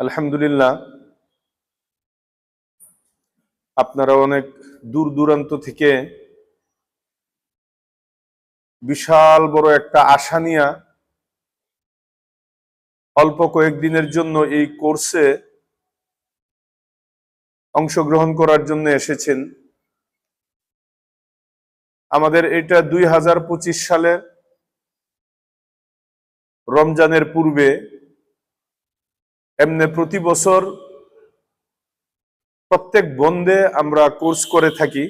আলহামদুলিল্লাহ, আপনারা অনেক দূর দূরান্ত থেকে বিশাল বড় একটা আশা নিয়া অল্প কয়েকদিনের জন্য এই কোর্সে অংশগ্রহণ করার জন্য এসেছেন। আমাদের এটা দুই হাজার পঁচিশ সালে রমজানের পূর্বে এমনি প্রতি বছর প্রত্যেক বন্ধে আমরা কোর্স করে থাকি।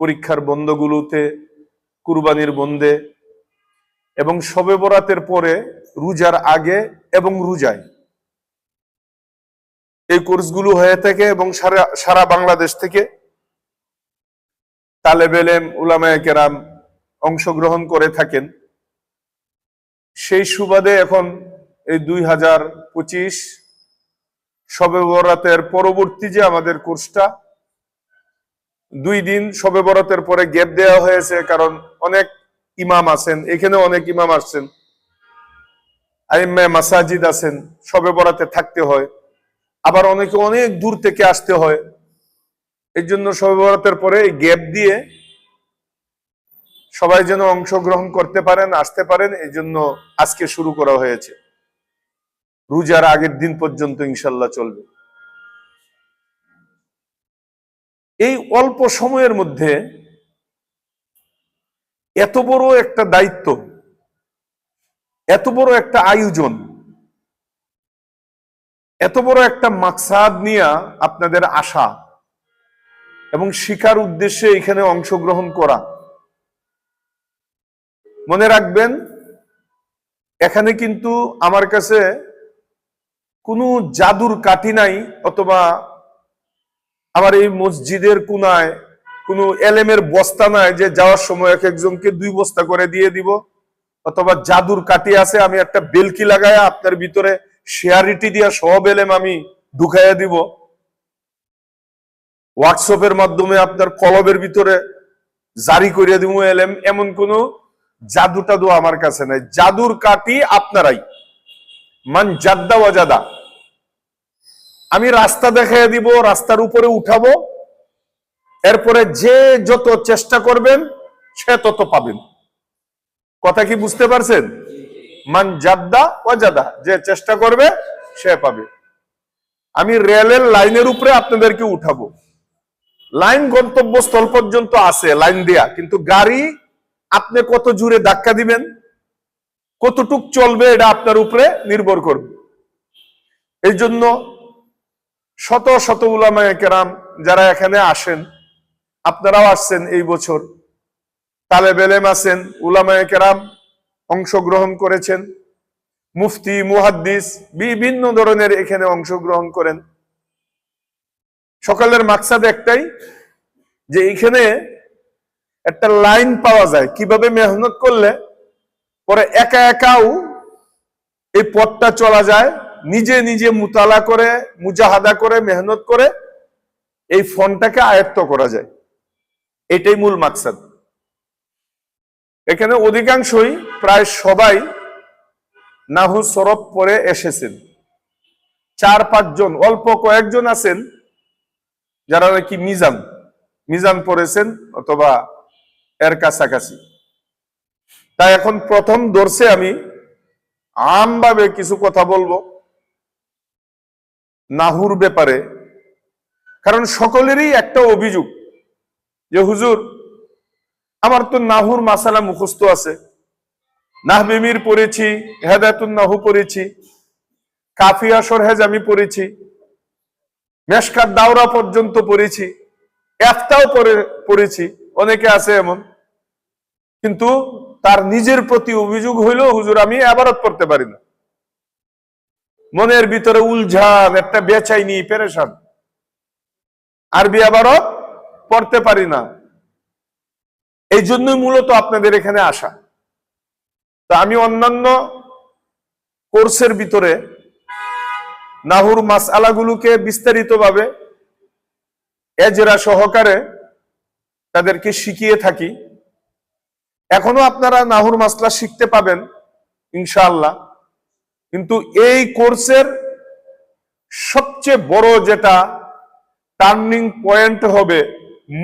পরীক্ষার বন্ধগুলোতে কুরবানির বন্ধে এবং শবে বরাতের পরে রোজার আগে এবং রোজায়। এই কোর্সগুলো হয়ে থাকে এবং সারা সারা বাংলাদেশ থেকে তালেব এলেম, উলামায়ে কেরাম অংশগ্রহণ করে থাকেন। সেই সুবাদে এখন এই দুই হাজার পঁচিশ শবে বরাতের পরবর্তী যে আমাদের কোর্সটা, দুই দিন শবে বরাতের পরে গ্যাপ দেওয়া হয়েছে কারণ অনেক ইমাম আছেন এখানে অনেক ইমাম আসছেন। আইম্মে মাসাজিদ আছেন, শবে বরাতে থাকতে হয়। আবার অনেকে অনেক দূর থেকে আসতে হয়। এই জন্য শবে বরাতের পরে এই গ্যাপ দিয়ে সবাই যেন অংশগ্রহণ করতে পারেন, আসতে পারেন, এই জন্য আজকে শুরু করা হয়েছে। রোজার আগের দিন পর্যন্ত ইনশাল্লাহ চলবে। এই অল্প সময়ের মধ্যে এত বড় একটা দায়িত্ব, এত বড় একটা আয়োজন, এত বড় একটা মাকসাদ নিয়ে আপনাদের আশা এবং শিকার উদ্দেশ্যে এখানে অংশগ্রহণ করা। মনে রাখবেন, এখানে কিন্তু আমার কাছে কোনো জাদুর কাঠি নাই, অথবা আমার এই মসজিদের কোনায় কোনো এলেমের বস্তা নাই যে যাওয়ার সময় এক একজনকে দুই বস্তা করে দিয়ে দিব, অথবা জাদুর কাটি আছে, আমি একটা বেলকি লাগায় আপনার ভিতরে শেয়ারিটি দিয়া সব এলেম আমি ঢুকাইয়া দিব। হোয়াটসঅ্যাপের মাধ্যমে আপনার কলবের ভিতরে জারি করিয়া দিব এলেম, এমন কোনো জাদু টাদু আমার কাছে নাই। জাদুর কাটি আপনারাই। মান জাদ্দা ওয়াজাদা আমি রাস্তা দেখাই দিব, রাস্তার উপরে উঠাবো। এরপরে যে যত চেষ্টা করবেন, সে তত পাবেন। কথা কি বুঝতে পারছেন? মান জাদ্দা ওয়াজাদা যে চেষ্টা করবে, সে পাবে। আমি রেলের লাইনের উপরে আপনাদেরকে উঠাবো। লাইন গন্তব্যস্থল পর্যন্ত আছে, লাইন দেয়া। কিন্তু গাড়ি, আপনি কত জুড়ে ধাক্কা দিবেন? কতটুক চলবে এটা আপনার উপরে নির্ভর করবে। এই জন্য শত শত উলামায়ে কেরাম যারা এখানে আসেন, আপনারাও আসছেন এই বছর। তালে বেলেম আছেন, উলামায়ে কেরাম অংশগ্রহণ করেছেন। মুফতি, মুহাদ্দিস, বিভিন্ন ধরনের এখানে অংশগ্রহণ করেন। সকালের মাকসাদ একটাই, যে এখানে একটা লাইন পাওয়া যায়। কীভাবে মেহনত করলে পরে একা একাও এই পথটা চলা যায়। নিজে নিজে মুতালা করে, মুজাহাদা করে, মেহনত করে এই ফোনটাকে আয়ত্ত করা যায়। এটাই মূল মাকসাদ। এখানে অধিকাংশই প্রায় সবাই নাহু সরব পরে এসেছেন। চার পাঁচজন, অল্প কয়েকজন আছেন যারা নাকি মিজান মিজান পড়েছেন অথবা এর কাছাকাছি। তাই এখন প্রথম দর্শে আমি আমভাবে কিছু কথা বলব। নাহুর ব্যাপারে। কারণ সকলেরই একটা অভিযোগ যে, হুজুর, আমার তো নাহুর মাসালা মুখস্থ আছে। নাহবিমির পড়েছি, হেদায়তুন নাহু পড়েছি, কাফিয়া সরহেজ আমি পড়েছি মেশকার দাওরা পর্যন্ত পড়েছি, এফতাও পড়ে পড়েছি, অনেকে আছে এমন। কিন্তু তার নিজের প্রতি অভিযোগ হইল হুজুর আমি আবারত পড়তে পারি না। মনের ভিতরে উলঝান, একটা বেচাইনি, পেরেশান। আরবি আবারত পড়তে পারি না। এই জন্যই মূলত আপনাদের এখানে আসা। তা আমি অন্যান্য কোর্সের ভিতরে নাহুর মাস আলাগুলোকে বিস্তারিতভাবে এজরা সহকারে তাদেরকে শিখিয়ে থাকি। এখনও আপনারা নাহুর মাসলা শিখতে পাবেন, ইনশাআল্লাহ। কিন্তু এই কোর্সের সবচেয়ে বড় যেটা টার্নিং পয়েন্ট হবে,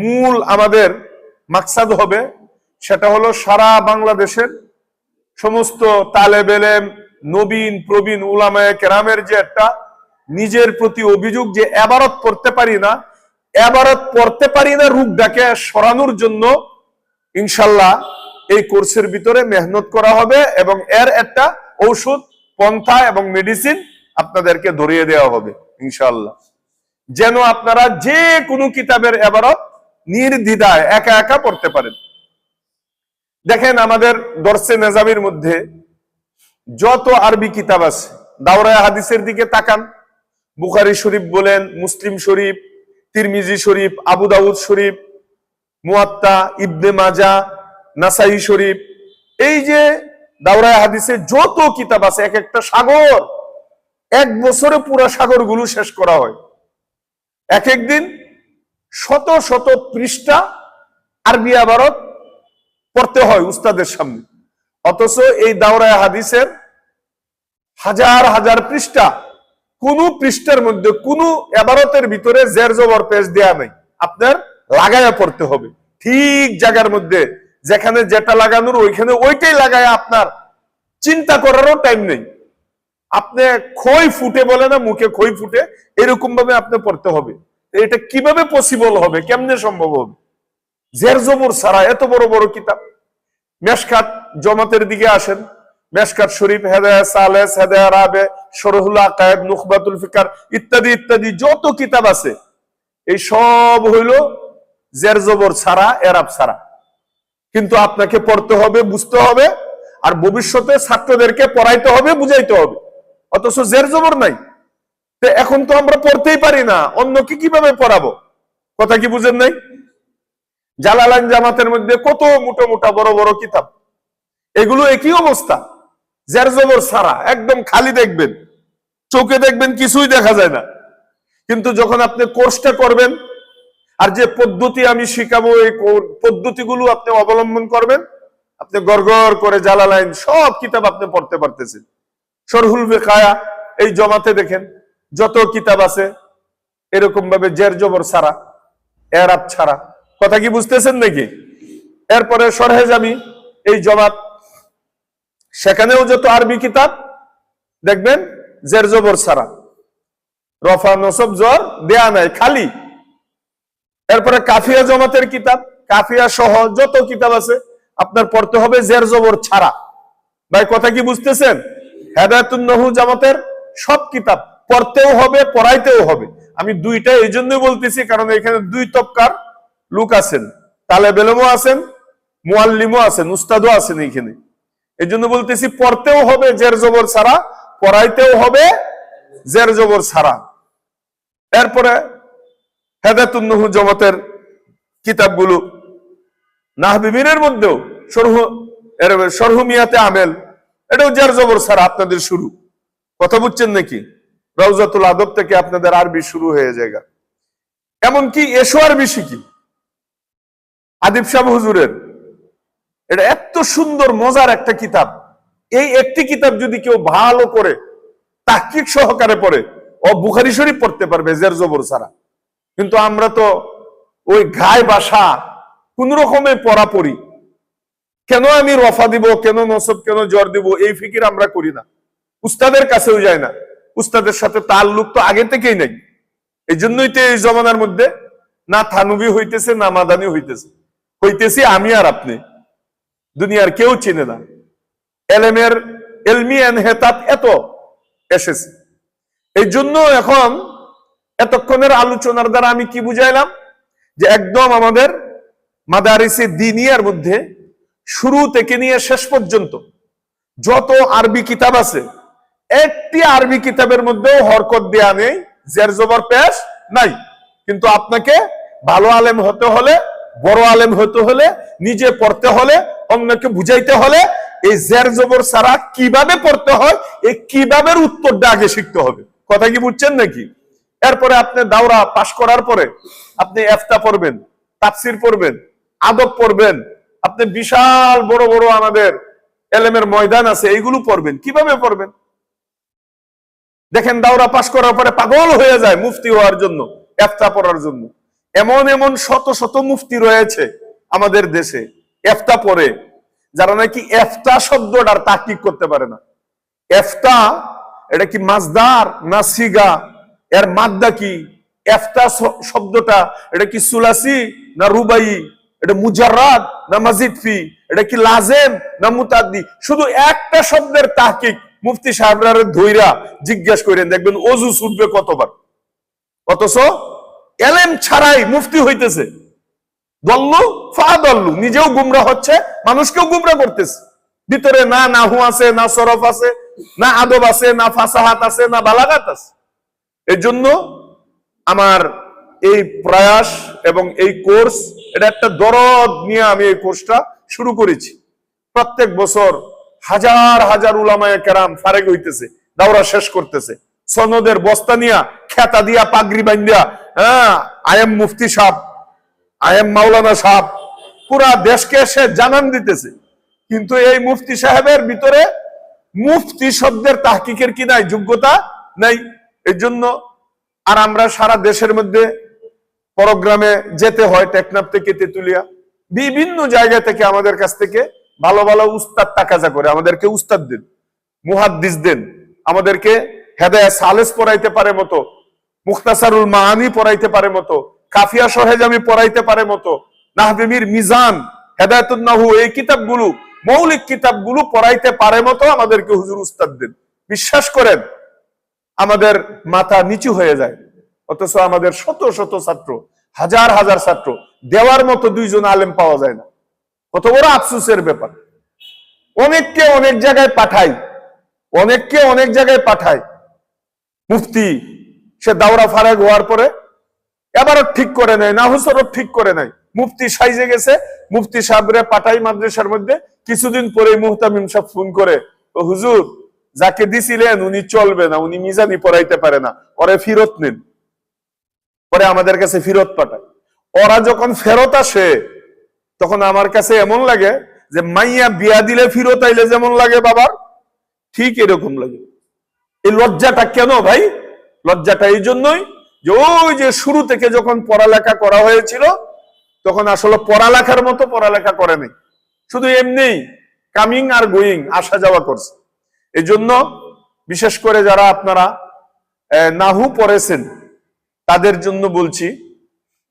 মূল আমাদের মাকসাদ হবে, সেটা হলো সারা বাংলাদেশের সমস্ত তালেব এলেম, নবীন, প্রবীণ, উলামায়ে কেরামের যে একটা নিজের প্রতি অভিযোগ যে এবারত পড়তে পারি না, এবারত পড়তে পারি না রূপটাকে সরানোর জন্য ইনশাল্লাহ এই কোর্সের ভিতরে মেহনত করা হবে এবং এর একটা ঔষধ, পন্থা এবং মেডিসিন আপনাদেরকে ধরিয়ে দেওয়া হবে ইনশাল্লাহ যেন আপনারা যে কোনো কিতাবের এবারত নির্দ্বিধায় একা একা পড়তে পারেন। দেখেন আমাদের দর্শে নেজামির মধ্যে যত আরবি কিতাব আছে দাওরায় হাদিসের দিকে তাকান। বুখারি শরীফ বলেন, মুসলিম শরীফ, তিরমিজি শরীফ, আবু দাউদ শরীফ, মুয়াত্তা, ইবনে মাজা নাসাই শরীফ, এই যে দাওরায় হাদিসে যত কিতাব আছে, এক একটা সাগর, এক বছরে পুরা সাগরগুলো শেষ করা হয়। এক একদিন শত শত পৃষ্ঠা আরবি আবারত পড়তে হয় উস্তাদের সামনে। অথচ এই দাওরায় হাদিসের হাজার হাজার পৃষ্ঠা, কোন পৃষ্ঠার মধ্যে, কোন এবারতের ভিতরে জের জবর পেজ দেয়া নাই। আপনার লাগায়া পড়তে হবে। ঠিক জায়গার মধ্যে যেখানে যেটা লাগানোর, ওইখানে ওইটাই লাগায় আপনার। চিন্তা করারও টাইম নেই। আপনি খই ফুটে বলে না, মুখে খই ফুটে এরকম ভাবে আপনি পড়তে হবে। এটা কীভাবে পসিবল হবে? কেমনে সম্ভব হবে? জের জবর সারা এত বড় বড় কিতাব। মেশকাত জমাতের দিকে আসেন। মেশকাত শরীফ, হেদায়া সালেস, হেদায়া রাবে সরহুল আকায়েদ নুখবাতুল ফিকার ইত্যাদি ইত্যাদি, যত কিতাব আছে, এই সব হইল জের জবর ছাড়া, এরাব ছাড়া। কিন্তু আপনাকে পড়তে হবে, বুঝতে হবে, আর ভবিষ্যতে ছাত্রদেরকে পড়াইতে হবে, বুঝাইতে হবে। অথচ জের জবর নাই। এখন তো আমরা পড়তেই পারি না, অন্যকে কীভাবে পড়াবো? কথা কি বুঝেন নাই? জালালান জামাতের মধ্যে কত মোটা মোটা বড় বড় কিতাব। এগুলো একই অবস্থা। জের জবর সারা একদম খালি দেখবেন। চোখে দেখবেন কিছুই দেখা যায় না। কিন্তু যখন আপনি কোর্সটা করবেন আর যে পদ্ধতি আমি শিখাবো, এই পদ্ধতিগুলো আপনি অবলম্বন করবেন। আপনি গড়গড় করে জালালাইন সব কিতাব আপনি পড়তে পারতেছেন। সরহুল বেকায়া, এই জমাতে দেখেন, যত কিতাব আছে এরকম ভাবে জের জবর ছাড়া, এরাব ছাড়া। কথা কি বুঝতেছেন নাকি? এরপরে সরহেজ আমি এই জমাত, সেখানেও যত আরবি কিতাব, দেখবেন, জের জবর ছাড়া। রফা নসব জ্বর দেয়া নাই, খালি। এরপরে কাফিয়া জমাতের কিতাব, কাফিয়া সহ যত কিতাব আছে, আপনার পড়তে হবে জের জবর ছাড়া। ভাই, কথা কি বুঝতেছেন? হেদায়তুন নহু জামাতের সব কিতাব পড়তেও হবে, পড়াইতেও হবে। আমি দুইটা এই জন্যই বলতেছি, কারণ এখানে দুই তবকার লোক আছেন। তালে বেলমও আছেন মুয়াল্লিমও আছেন, উস্তাদও আছেন এখানে। এই জন্য বলতেছি, পড়তেও হবে জের জবর ছাড়া, পড়াইতেও হবে জের জবর ছাড়া। এরপরে হেদাতুন্নহু জমাতের কিতাবগুলো নাহবিবিনের মধ্যেও সরহু সরহুমিয়াতে আমেল, এটাও জের জবর ছাড়া আপনাদের শুরু। কথা বুঝছেন নাকি? রওজাতুল আদব থেকে আপনাদের আরবি শুরু হয়ে যায় এমনকি এসো আরবি শিখি। আদিব শাহ হুজুরের। এটা এত সুন্দর, মজার একটা কিতাব। এই একটি কিতাব যদি কেউ ভালো করে তাকিক সহকারে পড়ে, ও বুখারি শরীফ পড়তে পারবে জের জবর ছাড়া কিন্তু আমরা তো ওই গায়ে বাসা কোন রকমে পড়া পড়ি কেন আমি রফা দিব, কেন নসব, কেন জ্বর দিব, এই ফিকির আমরা করি না। উস্তাদের কাছেও যায় না। উস্তাদের সাথে তাল্লুক তো আগে থেকেই নেই। এই জন্যই তো এই জমানার মধ্যে না থানুবি হইতেছে, না মাদানি হইতেছে। হইতেছি আমি আর আপনি। দুনিয়ার কেউ চিনে না। এলেমের এলমি হেতাত এত এসেছে। এই জন্য এখন এতক্ষণের আলোচনার দ্বারা আমি কি বুঝাইলাম? যে একদম আমাদের মাদারিসে দিনিয়ার মধ্যে শুরু থেকে নিয়ে শেষ পর্যন্ত যত আরবি কিতাব আছে, একটি আরবি কিতাবের মধ্যেও হরকত দেয়া নেই, জের জবর পেশ নাই। কিন্তু আপনাকে ভালো আলেম হতে হলে, বড় আলেম হতে হলে, নিজে পড়তে হলে, অন্যকে বুঝাইতে হলে এই জের জবর ছাড়া কীভাবে পড়তে হয় এই কীভাবে উত্তরটা আগে শিখতে হবে? কথা কি বুঝছেন নাকি? এরপরে আপনি দাওরা পাশ করার পরে আপনি এফতা পড়বেন, তাফসির পড়বেন, আদব পড়বেন, আপনি বিশাল বড় বড় আমাদের এলেমের ময়দান আছে, এইগুলো পড়বেন। কীভাবে পড়বেন? দেখেন দাওরা পাশ করার পরে পাগল হয়ে যায় মুফতি হওয়ার জন্য, এফতা পড়ার জন্য। এমন এমন শত শত মুফতি রয়েছে আমাদের দেশে, এফতা পড়ে, যারা নাকি এফতা শব্দটার তাকিক করতে পারে না। এফতা, এটা কি মাজদার না সিগা? এর মাদ্দা কি? এফতা শব্দটা, এটা কি সুলাসি না রুবাই এটা মুজাররাদ না মাজিদফি এটা কি লাজেম না মুতাদ্দি? শুধু একটা শব্দের তাহকিক মুফতি সাহেবরা ধৈরা জিজ্ঞেস করেন দেখবেন অজু ছুটবে কতবার। অথচ এলেম ছাড়াই মুফতি হইতেছে। দল্লু ফা দল্লু, নিজেও গুমরা হচ্ছে, মানুষকেও গুমরা করতেছে। ভিতরে না নাহু আছে, না সরফ আছে, না আদব আছে, না ফাসাহাত আছে, না বালাগাত আছে। এই জন্য আমার এই প্রয়াস এবং এই কোর্স, এটা একটা দরদ নিয়ে আমি এই কোর্সটা শুরু করেছি। প্রত্যেক বছর হাজার হাজার উলামায়ে কেরাম ফারেক হইতেছে, দাওরা শেষ করতেছে। সনদের বস্তা নিয়া, খেতা দিয়া, পাগড়ি বান্ধিয়া হ্যাঁ I am Mufti Shah I am Maulana Shah পুরা দেশকে সে জানান দিতেছে। কিন্তু এই মুফতি সাহেবের ভিতরে মুফতি শব্দের তাহকিকের কি নাই, যোগ্যতা নাই। এই জন্য আর আমরা সারা দেশের মধ্যে প্রোগ্রামে যেতে হয় টেকনাফ থেকে তেতুলিয়া। বিভিন্ন জায়গা থেকে আমাদের কাছ থেকে ভালো ভালো উস্তাদ টাকাজা করে, আমাদেরকে উস্তাদ দেন, মুহাদ্দিস দেন, আমাদেরকে হেদায়া সালেস পড়াইতে পারে মতো, মুখতাসারুল মাহানি পড়াইতে পারে মতো, কাফিয়া সহেজামি পড়াইতে পারে মতো, নাহবিমির মিজান হেদায়তুল নাহু এই কিতাবগুলো, মৌলিক কিতাবগুলো পড়াইতে পারে মতো আমাদেরকে হুজুর উস্তাদ দেন। বিশ্বাস করেন আমাদের মাথা নিচু হয়ে যায়। অথচ আমাদের শত শত ছাত্র, হাজার হাজার ছাত্র, দেওয়ার মতো দুইজন আলেম পাওয়া যায় না। কত বড় আফসোসের ব্যাপার। অনেককে অনেক জায়গায় পাঠাই, অনেককে অনেক জায়গায় পাঠায় মুফতি, সে দাওরা ফারাগ হওয়ার পরে এবারও ঠিক করে নেয়, না হুসরও ঠিক করে নেয়। মুফতি সাইজে গেছে, মুফতি সাহেবরে পাঠাই মাদ্রাসার মধ্যে। কিছুদিন পরে মুহতামিম সাহেব ফোন করে, ও হুজুর যাকে দিছিলেন, উনি চলবে না, উনি মিজানি পড়াইতে পারে না। ওরে ফিরত নেন। পরে আমাদের কাছে ফিরত পাঠায়। ওরা যখন ফেরত আসে, তখন আমার কাছে এমন লাগে যে, মাইয়া, বিয়া দিলে ফিরত আইলে যেমন লাগে বাবার, ঠিক এরকম লাগে। এই লজ্জাটা কেন ভাই? লজ্জাটা এই জন্যই যে, ওই যে শুরু থেকে যখন পড়ালেখা করা হয়েছিল, তখন আসলে পড়ালেখার মতো পড়ালেখা করেনি শুধু এমনি কামিং আর গোয়িং আসা যাওয়া করছে। এই জন্য বিশেষ করে যারা আপনারা নাহু পড়েছেন, তাদের জন্য বলছি,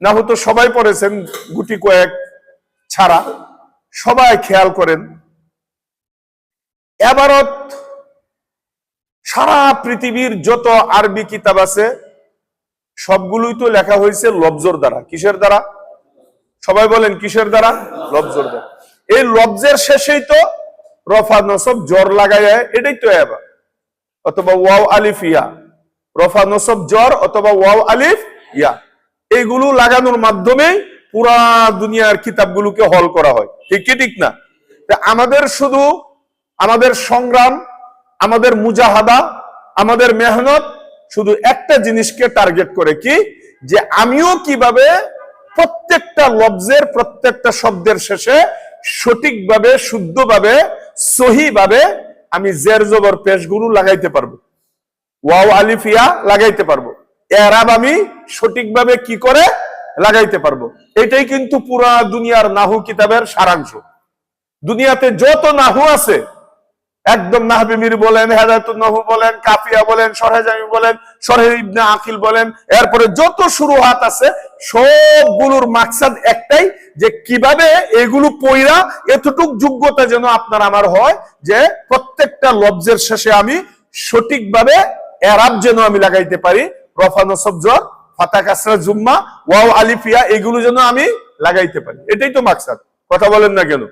নাহু তো সবাই পড়েছেন, গুটি কয়েক ছাড়া, সবাই খেয়াল করেন, এবারত সারা পৃথিবীর যত আরবি কিতাব আছে, সবগুলোই তো লেখা হয়েছে লবজর দ্বারা। কিসের দ্বারা? সবাই বলেন, কিসের দ্বারা? লবজর দ্বারা। এই লবজের শেষেই তো রফা নসব জ্বর লাগায় এটাই তো এবার। অথবা ওয়াও আলিফ ইয়া। রফা নসব জ্বর অথবা ওয়াও আলিফ ইয়া। এইগুলো লাগানোর মাধ্যমে পুরা দুনিয়ার কিতাবগুলোকে হল করা হয়। ঠিক কি, ঠিক না? আমাদের শুধু আমাদের সংগ্রাম, আমাদের মুজাহাদা, আমাদের মেহনত শুধু একটা জিনিসকে টার্গেট করে কি? যে আমিও কীভাবে প্রত্যেকটা লব্জের, প্রত্যেকটা শব্দের শেষে সঠিকভাবে, শুদ্ধভাবে সহিভাবে আমি জের জবর পেশগুলো লাগাইতে পারব। ওয়াও আলিফিয়া লাগাইতে পারব। এরাব আমি সঠিকভাবে কি করে লাগাইতে পারব? এটাই কিন্তু পুরা দুনিয়ার নাহু কিতাবের সারাংশ। দুনিয়াতে যত নাহু আছে, একদম নাহবিমির বলেন হেদায়তুল নাহু বলেন, কাফিয়া বলেন সরহেজামি বলেন সরহে ইবনে আকিল বলেন, এরপরে যত শুরু হাত আছে, সবগুলোর মাকসাদ একটাই যে কীভাবে এগুলো পইরা এতটুক যোগ্যতা যেন আপনার আমার হয় যে প্রত্যেকটা লব্জের শেষে আমি সঠিকভাবে এরাব যেন আমি লাগাইতে পারি। রফা ফাতা কাসরা, জুম্মা, ওয়াও, আলিফিয়া, এগুলো যেন আমি লাগাইতে পারি। এটাই তো মাকসাদ। কথা বলেন না কেন?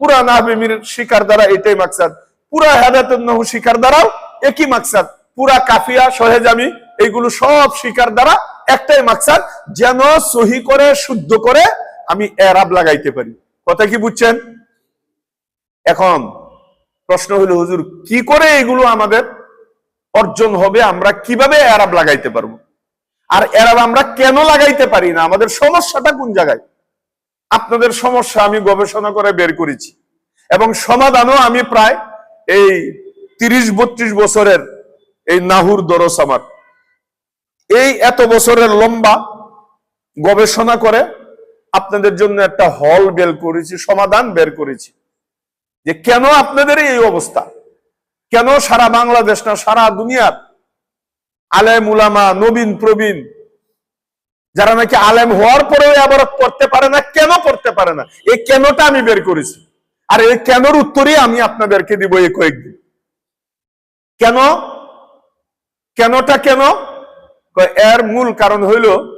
পুরা নাহবিমির শিকার দ্বারা এটাই মাকসাদ। পুরা হেদায়তুল শিকার দ্বারাও একই মাকসাদ। পুরা কাফিয়া, সহেজামি এইগুলো সব শিকার দ্বারা একটাই মাকসাদ। যেন সহি করে, শুদ্ধ করে আমি এরাব লাগাইতে পারি। কথা কি বুঝছেন? এখন প্রশ্ন হলো, হুজুর, কি করে এগুলো আমাদের অর্জন হবে? আমরা কীভাবে এরাব লাগাইতে পারব? আর এরাব আমরা কেন লাগাইতে পারি না? আমাদের সমস্যাটা কোন জায়গায়? আপনাদের সমস্যা আমি গবেষণা করে বের করেছি। এবং সমাধানও আমি প্রায় এই তিরিশ বত্রিশ বছরের এই নাহুর দরস আমার। এই এত বছরের লম্বা গবেষণা করে আপনাদের জন্য একটা হল বের করেছি, সমাধান বের করেছি। যে কেন আপনাদের এই অবস্থা? কেন সারা বাংলাদেশ না, সারা দুনিয়ার আলেম উলামা, নবীন প্রবীণ, যারা নাকি আলেম হওয়ার পরেও আবার পড়তে পারে না, কেন পড়তে পারে না? এই কেনটা আমি বের করেছি। আর এই কেনর উত্তরই আমি আপনাদেরকে দিব এই কয়েকদিন। কেন? কেনটা কেন? এর মূল কারণ হইল